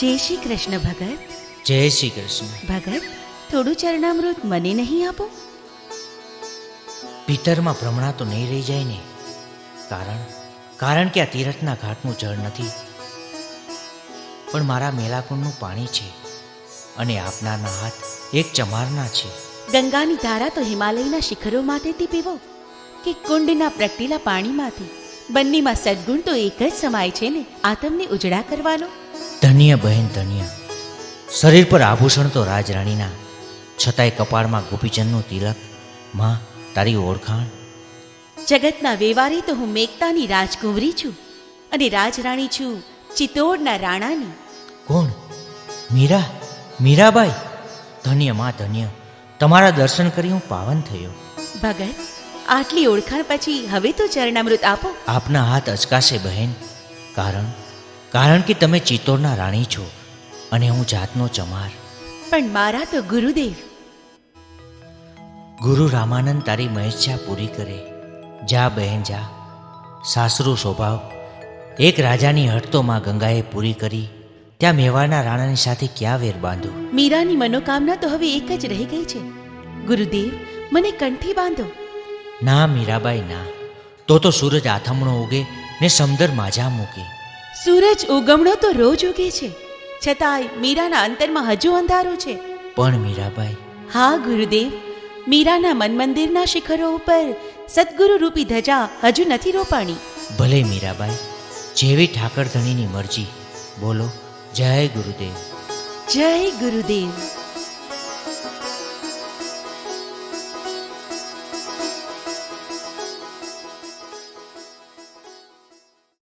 જય શ્રી કૃષ્ણ ભગત. જય શ્રી કૃષ્ણ. ભગત થોડું ચરણામૃત મને નહીં આપો? ભીતરમાં ભ્રમણા તો નહીં રહી જાય ને. કારણ કારણ કે આ તીરથના ઘાટનું જળ નથી. પણ મારા મેલાકુંડનું પાણી છે અને આપનારના હાથ એક ચમારના છે. ગંગાની ધારા તો હિમાલયના શિખરો માથેથી પીવો કે કુંડના પ્રગટીલા પાણીમાંથી? બંનેમાં સદગુણ તો એક જ સમાય છે ને? આ તમને ઉજળા કરવાનો? ધન્ય બહેન ધન્ય. શરીર પર આભૂષણ તો રાજરાણીના. છતાંય કપાળમાં ગોપીચંદનું તિલક. માં તારી ઓળખાણ. જગતના વેવારે તો હું મેઘતાની રાજકુંવરી છું. અને રાજરાણી છું ચિત્તોડના રાણાની. કોણ? મીરા? મીરાબાઈ? ધન્યમાં ધન્ય. તમારા દર્શન કરી હું પાવન થયો. ભગત આટલી ઓળખાણ પછી હવે તો ચરણામૃત આપો. આપના હાથ અચકાશે બહેન. કારણ કારણ કે તમે ચિત્તોડના રાણી છો અને હું જાતનો ચમાર. પણ મારા તો ગુરુદેવ. ગુરુ રામાનંદ તારી મહેચ્છા પૂરી કરે. જા બહેન જા. સાસરું સ્વભાવ. એક રાજાની હટતો માં ગંગાએ પૂરી કરી. ત્યાં મેવાડના રાણાની સાથે ક્યાં વેર બાંધો? મીરાની મનોકામના તો હવે એક જ રહી ગઈ છે. ગુરુદેવ મને કંઠી બાંધો. ના મીરાબાઈ ના. તો તો સૂરજ આથમણો ઉગે ને સમદર માજા મૂકે. સૂરજ ઉગમણો તો રોજ ઉગે છે. છતાંય મીરાના અંતરમાં હજુ અંધારો છે. પણ મીરાબાઈ. હા ગુરુદેવ. મીરાના મન મંદિરના શિખરો ઉપર સદગુરુ રૂપી ધજા હજુ નથી રોપાણી. ભલે મીરાબાઈ જેવી ઠાકર ધણીની મરજી. બોલો જય ગુરુદેવ. જય ગુરુદેવ.